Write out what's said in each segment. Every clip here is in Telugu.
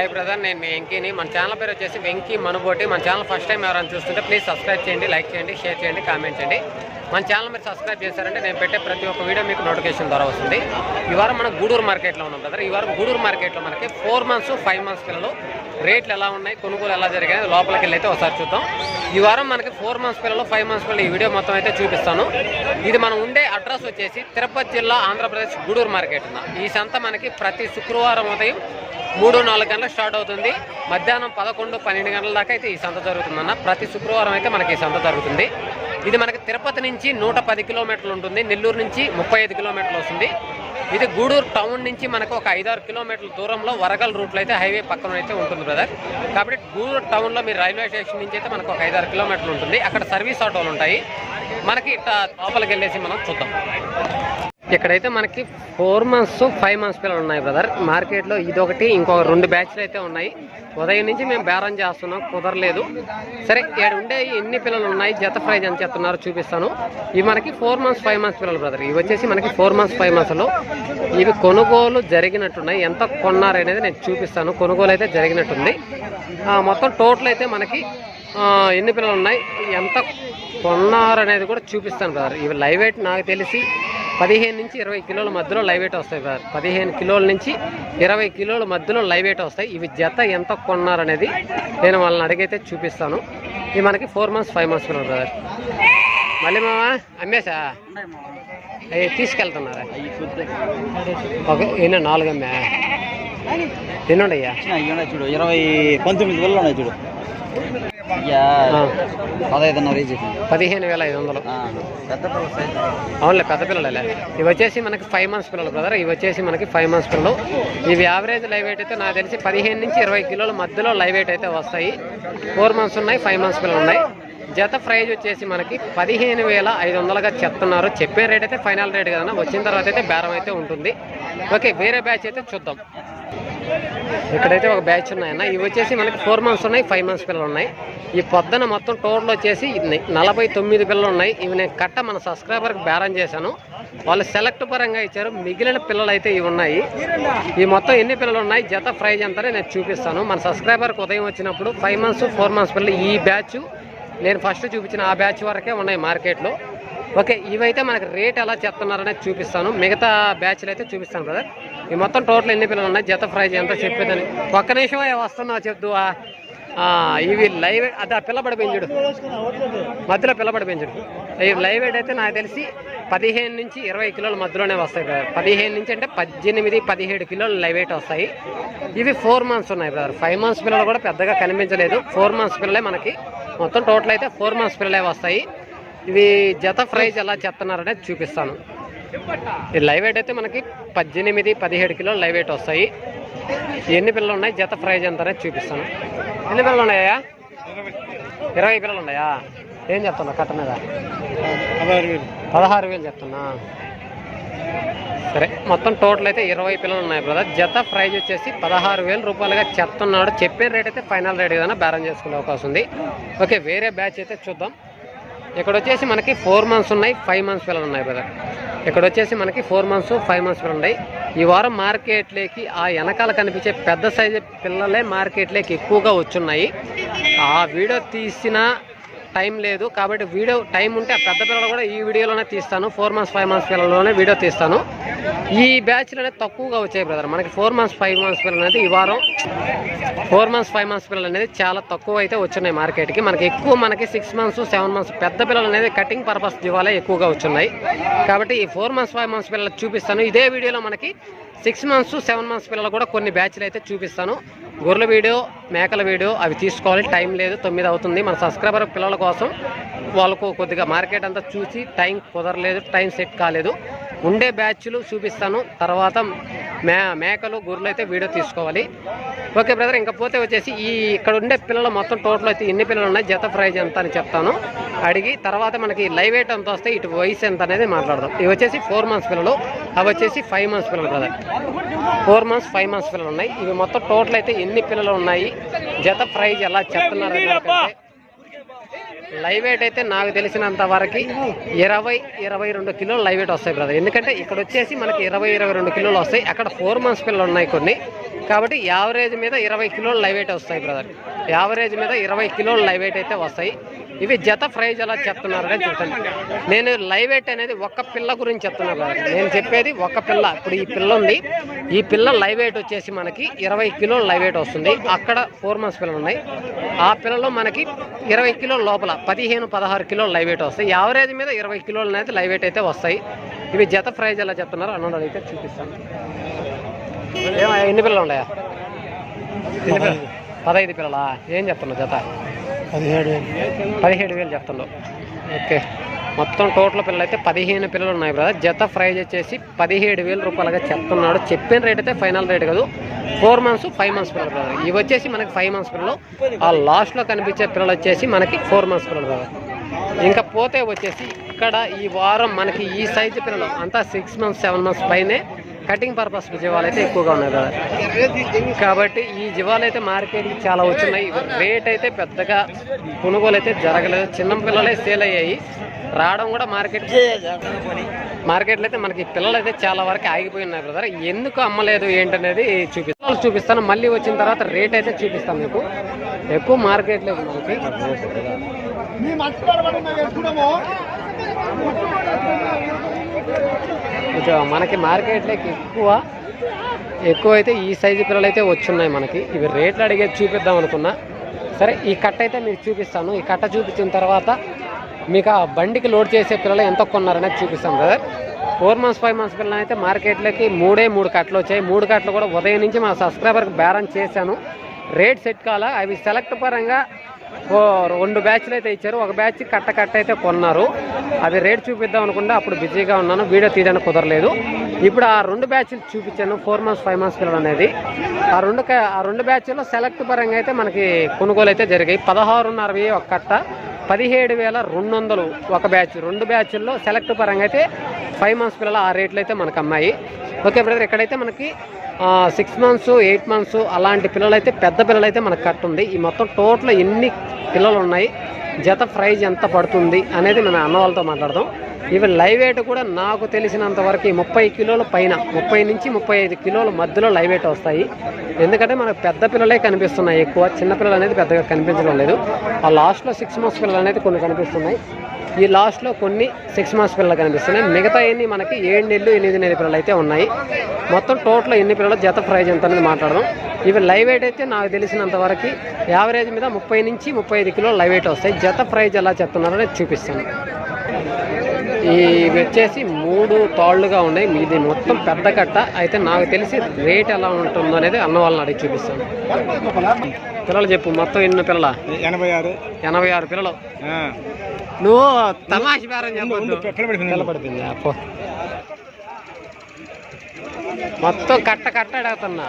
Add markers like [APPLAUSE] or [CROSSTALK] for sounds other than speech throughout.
హాయ్ బ్రదర్ నేను మీ వెంకీని. మన ఛానల్ పేరు వచ్చేసి వెంకీ మనుబోటి. మన ఛానల్ ఫస్ట్ టైం ఎవరైనా చూస్తుంటే ప్లీజ్ సబ్స్క్రైబ్ చేయండి లైక్ చేయండి షేర్ చేయండి కామెంట్ చేయండి. మన ఛానల్ మీరు సబ్స్క్రైబ్ చేశారంటే నేను పెట్టే ప్రతి ఒక్క వీడియో మీకు నోటిఫికేషన్ ద్వారా వస్తుంది. ఈ వారం మనం గూడూరు మార్కెట్లో ఉన్నాం బ్రదర్ ఈ వారం గూడూరు మార్కెట్లో మనకి ఫోర్ మంత్స్ ఫైవ్ మంత్స్ పిల్లలు రేట్లు ఎలా ఉన్నాయి కొనుగోలు ఎలా జరిగాయి లోపలికి వెళ్ళి అయితే ఒకసారి చూద్దాం. ఈ వారం మనకి ఫోర్ మంత్స్ పిల్లలు ఫైవ్ మంత్స్ పిల్లలు ఈ వీడియో మొత్తం అయితే చూపిస్తాను. ఇది మనం ఉండే అడ్రస్ వచ్చేసి తిరుపతి జిల్లా ఆంధ్రప్రదేశ్ గూడూరు మార్కెట్ ఉందా. ఈ సంత మనకి ప్రతి శుక్రవారం ఉదయం మూడు నాలుగు గంటలకు స్టార్ట్ అవుతుంది. మధ్యాహ్నం పదకొండు పన్నెండు గంటల దాకా అయితే ఈ సంత జరుగుతుందన్న. ప్రతి శుక్రవారం అయితే మనకి ఈ సంత జరుగుతుంది. ఇది మనకి తిరుపతి నుంచి నూట పది కిలోమీటర్లు ఉంటుంది. నెల్లూరు నుంచి ముప్పై ఐదు కిలోమీటర్లు వస్తుంది. ఇది గూడూరు టౌన్ నుంచి మనకు ఒక ఐదారు కిలోమీటర్ల దూరంలో వరగల్ రూట్లో అయితే హైవే పక్కన అయితే ఉంటుంది బ్రదర్ కాబట్టి గూడూరు టౌన్లో మీరు రైల్వే స్టేషన్ నుంచి అయితే మనకు ఒక ఐదారు కిలోమీటర్లు ఉంటుంది. అక్కడ సర్వీస్ ఆటోలు ఉంటాయి. మనకి ఇట్లా లోపలికి వెళ్ళేసి మనం చూద్దాం. ఇక్కడైతే మనకి ఫోర్ మంత్స్ ఫైవ్ మంత్స్ పిల్లలు ఉన్నాయి బ్రదర్. మార్కెట్లో ఇదొకటి ఇంకొక రెండు బ్యాచ్లు అయితే ఉన్నాయి. ఉదయం నుంచి మేము బేరం చేస్తున్నాం కుదరలేదు. సరే ఇక్కడ ఉండే ఎన్ని పిల్లలు ఉన్నాయి జత ప్రైజ్ ఎంత చెప్తున్నారు చూపిస్తాను. ఇవి మనకి ఫోర్ మంత్స్ ఫైవ్ మంత్స్ పిల్లలు బ్రదర్. ఇవి వచ్చేసి మనకి ఫోర్ మంత్స్ ఫైవ్ మంత్స్లో. ఇవి కొనుగోలు జరిగినట్టున్నాయి. ఎంత కొన్నారు అనేది నేను చూపిస్తాను. కొనుగోలు అయితే జరిగినట్టుంది. మొత్తం టోటల్ అయితే మనకి ఎన్ని పిల్లలు ఉన్నాయి ఎంత కొన్నారు అనేది కూడా చూపిస్తాను బ్రదర్. ఇవి లైవ్ ఎయిట్ నాకు తెలిసి పదిహేను నుంచి ఇరవై కిలోల మధ్యలో లైవ్ వెయిట్ వస్తాయి సార్. పదిహేను కిలోల నుంచి ఇరవై కిలోల మధ్యలో లైవ్ వెయిట్ వస్తాయి. ఇవి జత ఎంత కొన్నారనేది నేను వాళ్ళని అడిగైతే చూపిస్తాను. ఇవి మనకి ఫోర్ మంత్స్ ఫైవ్ మంత్స్ ఉన్నారు సార్ మళ్ళీ మామా అమ్మేసా అవి తీసుకెళ్తున్నారా? ఓకే ఎన్నో నాలుగు అమ్మా. ఎన్నుండయ్యా చూడు ఇరవై పంతొమ్మిది వేలు ఉన్నాయి చూడు. పదహైదున్నర పదిహేను వేల ఐదు వందలు. పెద్ద అవునులే పెద్ద పిల్లలే ఇవి వచ్చేసి మనకి ఫైవ్ మంత్స్ పిల్లలు బ్రదర్ ఇవి వచ్చేసి మనకి ఫైవ్ మంత్స్ పిల్లలు. ఇవి యావరేజ్ లైవ్ వెయిట్ అయితే నాకు తెలిసి పదిహేను నుంచి ఇరవై కిలోల మధ్యలో లైవ్ వెయిట్ అయితే వస్తాయి. ఫోర్ మంత్స్ ఉన్నాయి ఫైవ్ మంత్స్ పిల్లలు ఉన్నాయి. జత ప్రైజ్ వచ్చేసి మనకి పదిహేను వేల ఐదు వందలుగా చెప్తున్నారు. చెప్పే రేట్ అయితే ఫైనల్ రేట్ కదన్నా వచ్చిన తర్వాత అయితే బేరం అయితే ఉంటుంది. ఓకే వేరే బ్యాచ్ అయితే చూద్దాం. ఇక్కడైతే ఒక బ్యాచ్ ఉన్నాయన్న. ఇవి వచ్చేసి మనకి ఫోర్ మంత్స్ ఉన్నాయి ఫైవ్ మంత్స్ పిల్లలు ఉన్నాయి. ఈ పొద్దున మొత్తం టోటల్ వచ్చేసి నలభై తొమ్మిది పిల్లలు ఉన్నాయి. ఇవి నేను కట్ట మన సబ్స్క్రైబర్కి బేరం చేశాను. వాళ్ళు సెలెక్ట్ పరంగా ఇచ్చారు. మిగిలిన పిల్లలు అయితే ఇవి ఉన్నాయి. ఈ మొత్తం ఎన్ని పిల్లలు ఉన్నాయి? జత ప్రైజ్ అంతా నేను చూపిస్తాను. మన సబ్స్క్రైబర్కి ఉదయం వచ్చినప్పుడు ఫైవ్ మంత్స్ ఫోర్ మంత్స్ పిల్లలు ఈ బ్యాచ్ నేను ఫస్ట్ చూపించిన ఆ బ్యాచ్ వరకే ఉన్నాయి మార్కెట్లో. ఓకే ఇవైతే మనకి రేట్ ఎలా చెప్తున్నారనేది చూపిస్తాను. మిగతా బ్యాచ్లు అయితే చూపిస్తాను బ్రదర్ ఈ మొత్తం టోటల్ ఎన్ని పిల్లలు ఉన్నాయి? జత ప్రైజ్ ఎంత చెప్పేదని. ఒక్క నిమిషం వస్తున్నావు చెప్దువా ఇవి లైవ్ అది ఆ పిల్లబడి పెంచుడు మధ్యలో పిల్లబడి పెంచుడు ఈ లైవ్ వెయిట్ అయితే నాకు తెలిసి పదిహేను నుంచి ఇరవై కిలోల మధ్యలోనే వస్తాయి బ్రదర్. పదిహేను నుంచి అంటే పద్దెనిమిది పదిహేడు కిలోలు లైవ్ ఎయిట్ వస్తాయి. ఇవి ఫోర్ మంత్స్ ఉన్నాయి బ్రదర్. ఫైవ్ మంత్స్ పిల్లలు కూడా పెద్దగా కనిపించలేదు. ఫోర్ మంత్స్ పిల్లలే మనకి. మొత్తం టోటల్ అయితే ఫోర్ మంత్స్ పిల్లలే వస్తాయి. ఇవి జత ప్రైజ్ ఎలా చెప్తున్నారనేది చూపిస్తాను. లైవ్ వెయిట్ అయితే మనకి పద్దెనిమిది పదిహేడు కిలోలు లైవ్ వెయిట్ వస్తాయి. ఎన్ని పిల్లలు ఉన్నాయి? జత ప్రైజ్ ఎంత అనేది చూపిస్తాను. ఎన్ని పిల్లలు ఉన్నాయా? ఇరవై పిల్లలు ఉన్నాయా? ఏం చెప్తున్నా కట్ట మీద? పదహారు వేలు చెప్తున్నా. సరే మొత్తం టోటల్ అయితే ఇరవై పిల్లలు ఉన్నాయి బ్రదర్. జత ప్రైజ్ వచ్చేసి పదహారు వేల రూపాయలుగా చెప్తున్నాడు. చెప్పే రేట్ అయితే ఫైనల్ రేట్ ఏదైనా బేరం చేసుకునే అవకాశం ఉంది. ఓకే వేరే బ్యాచ్ అయితే చూద్దాం. ఇక్కడ వచ్చేసి మనకి ఫోర్ మంత్స్ ఉన్నాయి ఫైవ్ మంత్స్ పిల్లలు ఉన్నాయి బ్రదర్ ఇక్కడ వచ్చేసి మనకి ఫోర్ మంత్స్ ఫైవ్ మంత్స్ పిల్లలు ఉన్నాయి. ఈ వారం మార్కెట్లోకి ఆ వెనకాల కనిపించే పెద్ద సైజు పిల్లలే మార్కెట్లోకి ఎక్కువగా వచ్చున్నాయి. ఆ వీడియో తీసిన టైం లేదు కాబట్టి వీడియో టైం ఉంటే ఆ పెద్ద పిల్లలు కూడా ఈ వీడియోలోనే తీస్తాను. ఫోర్ మంత్స్ ఫైవ్ మంత్స్ పిల్లల్లోనే వీడియో తీస్తాను. ఈ బ్యాచ్లు అనేది తక్కువగా వచ్చాయి బ్రదర్ మనకి ఫోర్ మంత్స్ ఫైవ్ మంత్స్ పిల్లలు అనేది ఈ వారం ఫోర్ మంత్స్ ఫైవ్ మంత్స్ పిల్లలు అనేది చాలా తక్కువ అయితే వచ్చున్నాయి మార్కెట్కి మనకి ఎక్కువ మనకి సిక్స్ మంత్స్ సెవెన్ మంత్స్ పెద్ద పిల్లలు అనేది కటింగ్ పర్పస్ దివాలే ఎక్కువగా వచ్చున్నాయి. కాబట్టి ఈ ఫోర్ మంత్స్ ఫైవ్ మంత్స్ పిల్లలు చూపిస్తాను. ఇదే వీడియోలో మనకి సిక్స్ మంత్స్ సెవెన్ మంత్స్ పిల్లలు కూడా కొన్ని బ్యాచ్లు అయితే చూపిస్తాను. గొర్రెల వీడియో మేకల వీడియో అవి తీసుకోవాలి. టైం లేదు తొమ్మిది అవుతుంది. మన సబ్స్క్రైబర్ పిల్లల కోసం వాళ్ళకు కొద్దిగా మార్కెట్ అంతా చూసి టైం కుదరలేదు టైం సెట్ కాలేదు. ఉండే బ్యాచ్లు చూపిస్తాను. తర్వాత మే మేకలు గొర్రెలు అయితే వీడియో తీసుకోవాలి. ఓకే బ్రదర్ ఇంకా పోతే వచ్చేసి ఈ ఇక్కడ ఉండే పిల్లలు మొత్తం టోటల్ అయితే ఎన్ని పిల్లలు ఉన్నాయి జత ప్రైజ్ ఎంత అని చెప్తాను. అడిగి తర్వాత మనకి లైవ్ వెయిట్ ఎంత వస్తే ఇటు వయసు ఎంత అనేది మాట్లాడదాం. ఇవి వచ్చేసి ఫోర్ మంత్స్ పిల్లలు అవి వచ్చేసి ఫైవ్ మంత్స్ పిల్లలు brother. Four months five months పిల్లలు ఉన్నాయి. ఇవి మొత్తం టోటల్ అయితే ఎన్ని పిల్లలు ఉన్నాయి జత ప్రైజ్ ఎలా చెప్తున్నారు లైవ్ వెయిట్ అయితే నాకు తెలిసినంత వరకు ఇరవై ఇరవై రెండు కిలోలు లైవ్ వెయిట్ వస్తాయి బ్రదర్. ఎందుకంటే ఇక్కడ వచ్చేసి మనకి ఇరవై ఇరవై రెండు కిలోలు వస్తాయి. అక్కడ ఫోర్ మంత్స్ పిల్లలు ఉన్నాయి కొన్ని. కాబట్టి యావరేజ్ మీద ఇరవై కిలోలు లైవ్ వెయిట్ వస్తాయి బ్రదర్. యావరేజ్ మీద ఇరవై కిలోలు లైవ్ వెయిట్ అయితే వస్తాయి. ఇవి జత ప్రైజ్ ఎలా చెప్తున్నారనే చెప్తాను నేను లైవ్ వెయిట్ అనేది ఒక్క పిల్ల గురించి చెప్తున్నా brother. నేను చెప్పేది ఒక పిల్ల. ఇప్పుడు ఈ పిల్ల ఉంది. ఈ పిల్ల లైవ్ వెయిట్ వచ్చేసి మనకి ఇరవై కిలోలు లైవ్ వెయిట్ వస్తుంది. అక్కడ ఫోర్ మంత్స్ పిల్లలు ఉన్నాయి. ఆ పిల్లలు మనకి ఇరవై కిలోల లోపల పదిహేను పదహారు కిలోలు లైవ్ వెయిట్ వస్తాయి. యావరేజ్ మీద ఇరవై కిలోలు అనేది లైవ్ వెయిట్ అయితే వస్తాయి. ఇవి జత ప్రైజ్ ఎలా చెప్తున్నారు అన్నది అయితే చూపిస్తాను. ఏమో ఎన్ని పిల్లలు ఉన్నాయా? పదహైదు. పిల్లలా? ఏం చెప్తున్నావు జత? పదిహేడు పదిహేడు వేలు చెప్తున్నావు ఓకే. మొత్తం టోటల్ పిల్లలు అయితే పదిహేను పిల్లలు ఉన్నాయి బ్రదర్. జత ప్రైజ్ వచ్చేసి పదిహేడు వేల రూపాయలుగా చెప్తున్నాడు. చెప్పిన రేట్ అయితే ఫైనల్ రేట్ కాదు. ఫోర్ మంత్స్ ఫైవ్ మంత్స్ పిల్లలు బ్రదర్. ఇవి వచ్చేసి మనకి ఫైవ్ మంత్స్ పిల్లలు. ఆ లాస్ట్లో కనిపించే పిల్లలు వచ్చేసి మనకి ఫోర్ మంత్స్ పిల్లలు బ్రదర్. ఇంకా పోతే వచ్చేసి ఇక్కడ ఈ వారం మనకి ఈ సైజు పిల్లలు అంతా సిక్స్ మంత్స్ సెవెన్ మంత్స్ పైనే కటింగ్ పర్పస్ జీవాలు అయితే ఎక్కువగా ఉన్నాయి కదా. కాబట్టి ఈ జీవాలు అయితే మార్కెట్కి చాలా వచ్చినాయి. రేట్ అయితే పెద్దగా కొనుగోలు అయితే జరగలేదు. చిన్న పిల్లలే సేల్ అయ్యాయి. రావడం కూడా మార్కెట్ మార్కెట్లో అయితే మనకి పిల్లలు అయితే చాలా వరకు ఆగిపోయి ఉన్నాయి బ్రదర్. ఎందుకు అమ్మలేదు ఏంటనేది చూపిస్తాను చూపిస్తాను. మళ్ళీ వచ్చిన తర్వాత రేట్ అయితే చూపిస్తాను మీకు. ఎక్కువ మార్కెట్ లేదు మనకి. కొంచెం మనకి మార్కెట్లోకి ఎక్కువ ఎక్కువ. అయితే ఈ సైజు పిల్లలు అయితే వచ్చున్నాయి మనకి. ఇవి రేట్లు అడిగేది చూపిద్దాం అనుకున్నా. సరే ఈ కట్ట అయితే మీకు చూపిస్తాను. ఈ కట్ట చూపించిన తర్వాత మీకు ఆ బండికి లోడ్ చేసే పిల్లలు ఎంత కొన్నారనేది చూపిస్తాను brother four months five months పిల్లలు అయితే మార్కెట్లోకి మూడే మూడు కట్టలు వచ్చాయి. మూడు కట్టలు కూడా ఉదయం నుంచి మా సబ్స్క్రైబర్కి బేరం చేశాను. రేట్ సెట్ కావాలా అవి సెలెక్ట్ పరంగా రెండు బ్యాచ్లు అయితే ఇచ్చారు. ఒక బ్యాచ్ కట్ట కట్ట అయితే కొన్నారు. అది రేట్ చూపిద్దాం అనుకుంటే అప్పుడు బిజీగా ఉన్నాను. వీడియో తీయడానికి కుదరలేదు. ఇప్పుడు ఆ రెండు బ్యాచ్లు చూపించాను. ఫోర్ మంత్స్ ఫైవ్ మంత్స్ పిల్లలు అనేది. ఆ రెండు క- ఆ రెండు బ్యాచ్లో సెలెక్ట్ పరంగా అయితే మనకి కొనుగోలు అయితే జరిగాయి. పదహారున్నర ఒక కట్ట. పదిహేడు వేల రెండు వందలు ఒక బ్యాచ్. రెండు బ్యాచ్ల్లో సెలెక్ట్ పరంగా అయితే ఫైవ్ మంత్స్ పిల్లలు ఆ రేట్లు అయితే మనకు అమ్మాయి. ఓకే బ్రదర్ ఇక్కడైతే మనకి సిక్స్ మంత్స్ ఎయిట్ మంత్స్ అలాంటి పిల్లలు అయితే పెద్ద పిల్లలు అయితే మనకు కట్ట ఉంది ఈ మొత్తం టోటల్ ఎన్ని పిల్లలు ఉన్నాయి జత ప్రైజ్ ఎంత పడుతుంది అనేది మేము అన్న వాళ్ళతో మాట్లాడదాం. ఇవి లైవ్ వెయిట్ కూడా నాకు తెలిసినంత వరకు ముప్పై కిలోల పైన ముప్పై నుంచి ముప్పై ఐదు కిలోల మధ్యలో లైవ్ వెయిట్ వస్తాయి. ఎందుకంటే మనకు పెద్ద పిల్లలే కనిపిస్తున్నాయి ఎక్కువ చిన్న పిల్లలు అనేది పెద్దగా కనిపించడం లేదు. ఆ లాస్ట్లో సిక్స్ మంత్స్ పిల్లలు అనేది కొన్ని కనిపిస్తున్నాయి. ఈ లాస్ట్లో కొన్ని సిక్స్ మంత్స్ పిల్లలు కనిపిస్తున్నాయి. మిగతా ఎన్ని మనకి ఏడు నెలలు ఎనిమిది నెలల పిల్లలు అయితే ఉన్నాయి. మొత్తం టోటల్ ఎన్ని పిల్లలు జత ప్రైజ్ ఎంత అనేది మాట్లాడదాం. ఇవి లైవ్ వెయిట్ అయితే నాకు తెలిసినంత వరకు యావరేజ్ మీద ముప్పై నుంచి ముప్పై ఐదు కిలోలు లైవ్ వెయిట్ వస్తాయి. జత ప్రైజ్ ఎలా చెప్తున్నారో నేను చూపిస్తాను. ఇవి వచ్చేసి మూడు తాళ్ళుగా ఉన్నాయి. మీది మొత్తం పెద్ద కట్ట. అయితే నాకు తెలిసి రేట్ ఎలా ఉంటుందో అనేది అన్న వాళ్ళని అడిగి చూపిస్తాను. పిల్లలు చెప్పు మొత్తం ఎన్ని పిల్లల? ఎనభై ఆరు. ఎనభై ఆరు పిల్లలు. నువ్వు తమాష బేరం అప్పో మొత్తం కట్ట కట్ట అడుగుతున్నా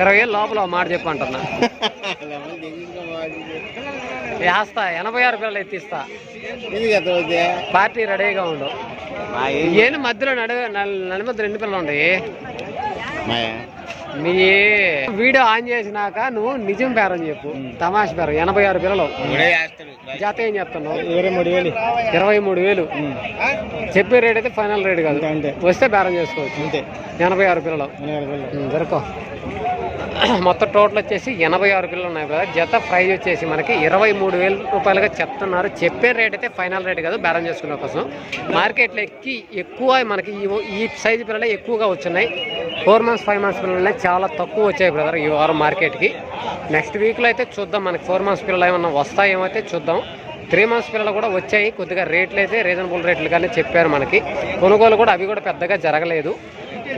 ఇరవై ఏళ్ళు లోపల మాట చెప్పు అంటున్నా. [LAUGHS] వేస్తా ఎనభై ఆరు పిల్లలు ఎత్తిస్తా. పార్టీ రెడీగా ఉండు. ఏను మధ్యలో నడు నడిమధ్య రెండు పిల్లలు ఉన్నాయి. మీ వీడియో ఆన్ చేసినాక నువ్వు నిజం బేరం చెప్పు. తమాష బేరం ఎనభై ఆరు పిల్లలు. జాత ఏం చెప్తున్నావు ఇరవై మూడు వేలు. ఇరవై మూడు వేలు చెప్పే రేట్ అయితే ఫైనల్ రేట్ కాదు. వస్తే బేరం చేసుకోవచ్చు. అంతే. ఎనభై ఆరు పిల్లలు. ఎనభై [CLEARS THROAT] మొత్తం టోటల్ వచ్చేసి ఎనభై ఆరు కిలోలు ఉన్నాయి కదా జత ప్రైజ్ వచ్చేసి మనకి ఇరవై మూడు వేల రూపాయలుగా చెప్తున్నారు. చెప్పే రేట్ అయితే ఫైనల్ రేట్ కాదు బేరం చేసుకునే కోసం. మార్కెట్లో ఎక్కి ఎక్కువ మనకి ఈ- సైజు పిల్లలే ఎక్కువగా వచ్చున్నాయి ఫోర్ మంత్స్ ఫైవ్ మంత్స్ పిల్లలే చాలా తక్కువ వచ్చాయి బ్రదర్ ఈ వారం మార్కెట్కి. నెక్స్ట్ వీక్లో అయితే చూద్దాం మనకి ఫోర్ మంత్స్ పిల్లలు ఏమన్నా వస్తాయేమో అయితే చూద్దాం. త్రీ మంత్స్ పిల్లలు కూడా వచ్చాయి కొద్దిగా రేట్లు అయితే రీజనబుల్ రేట్లు కానీ చెప్పారు మనకి. కొనుగోలు కూడా అవి కూడా పెద్దగా జరగలేదు.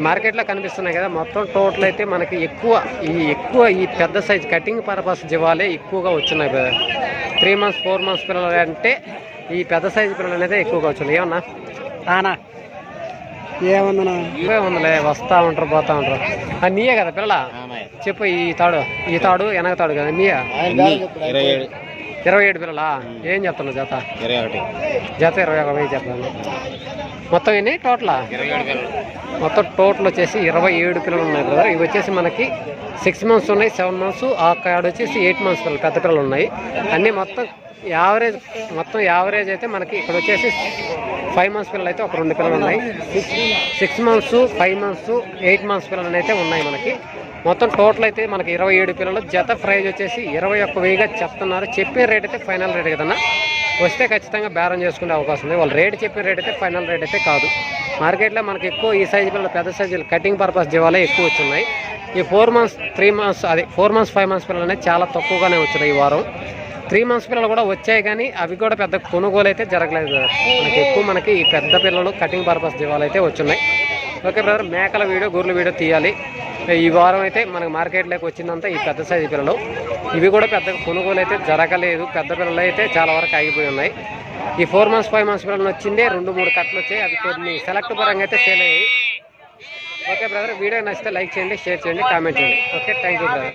మార్కెట్లో కనిపిస్తున్నాయి కదా మొత్తం టోటల్ అయితే మనకి ఎక్కువ ఈ ఎక్కువ ఈ పెద్ద సైజ్ కటింగ్ పర్పస్ జీవాలే ఎక్కువగా వచ్చున్నాయి brother three months four months పిల్లలు అంటే ఈ పెద్ద సైజు పిల్లలు అనేది ఎక్కువగా వచ్చినాయి. ఏమన్నా? ఆనా ఏమన్నా ఇవే ఉందిలే వస్తా ఉంటారు పోతా ఉంటారు. ఆ నీయే కదా పిల్లల? చెప్పు ఈ తాడు ఈ తాడు వెనక తాడు కదా నీయా? ఇరవై ఏడు. ఇరవై ఏడు పిల్లలా? ఏం చెప్తున్నావు జత? ఇరవై ఒకటి. జత ఇరవై ఒక వెయ్యి చెప్తాను మొత్తం ఎన్ని టోటలా? మొత్తం టోటల్ వచ్చేసి ఇరవై ఏడు పిల్లలు ఉన్నాయి బ్రదర్ ఇవి వచ్చేసి మనకి సిక్స్ మంత్స్ ఉన్నాయి సెవెన్ మంత్స్ ఆ కార్డ్ వచ్చేసి ఎయిట్ మంత్స్ పిల్లలు పెద్ద పిల్లలు ఉన్నాయి. అన్నీ మొత్తం యావరేజ్ మొత్తం యావరేజ్ అయితే మనకి ఇక్కడ వచ్చేసి ఫైవ్ మంత్స్ పిల్లలు అయితే ఒక రెండు పిల్లలు ఉన్నాయి. Six six months five months eight months పిల్లలు అయితే ఉన్నాయి మనకి. మొత్తం టోటల్ అయితే మనకి ఇరవై ఏడు పిల్లలు. జత ప్రైజ్ వచ్చేసి ఇరవై ఒక్క వెయ్యిగా చెప్తున్నారు. చెప్పే రేట్ అయితే ఫైనల్ రేట్ కదన్నా? వస్తే ఖచ్చితంగా బేరం చేసుకునే అవకాశం ఉంది. వాళ్ళు రేట్ చెప్పిన రేట్ అయితే ఫైనల్ రేట్ అయితే కాదు. మార్కెట్లో మనకి ఎక్కువ ఈ సైజు పిల్లలు పెద్ద సైజులు కటింగ్ పర్పస్ జీవాలే ఎక్కువ వచ్చున్నాయి. ఈ ఫోర్ మంత్స్ త్రీ మంత్స్ అదే ఫోర్ మంత్స్ ఫైవ్ మంత్స్ పిల్లలు అనేది చాలా తక్కువగానే వచ్చినాయి ఈ వారం. త్రీ మంత్స్ పిల్లలు కూడా వచ్చాయి కానీ అవి కూడా పెద్ద కొనుగోలు అయితే జరగలేదు. మనకి ఎక్కువ మనకి ఈ పెద్ద పిల్లలు కటింగ్ పర్పస్ జీవాలు అయితే వచ్చున్నాయి. ఓకే బ్రదర్ మేకల వీడియో గొర్రెల వీడియో తీయాలి. ఈ వారం అయితే మనకు మార్కెట్లోకి వచ్చిందంతా ఈ పెద్ద సైజు పిల్లలు. ఇవి కూడా పెద్ద కొనుగోలు అయితే జరగలేదు. పెద్ద పిల్లలు అయితే చాలా వరకు ఆగిపోయి ఉన్నాయి. ఈ ఫోర్ మంత్స్ ఫైవ్ మంత్స్ పిల్లలు వచ్చిందే రెండు మూడు కట్టలు వచ్చాయి. అవి కొన్ని సెలెక్ట్ పరంగా అయితే సేల్ అయ్యాయి. ఓకే బ్రదర్ వీడియో నచ్చితే లైక్ చేయండి షేర్ చేయండి కామెంట్ చేయండి. Okay thank you brother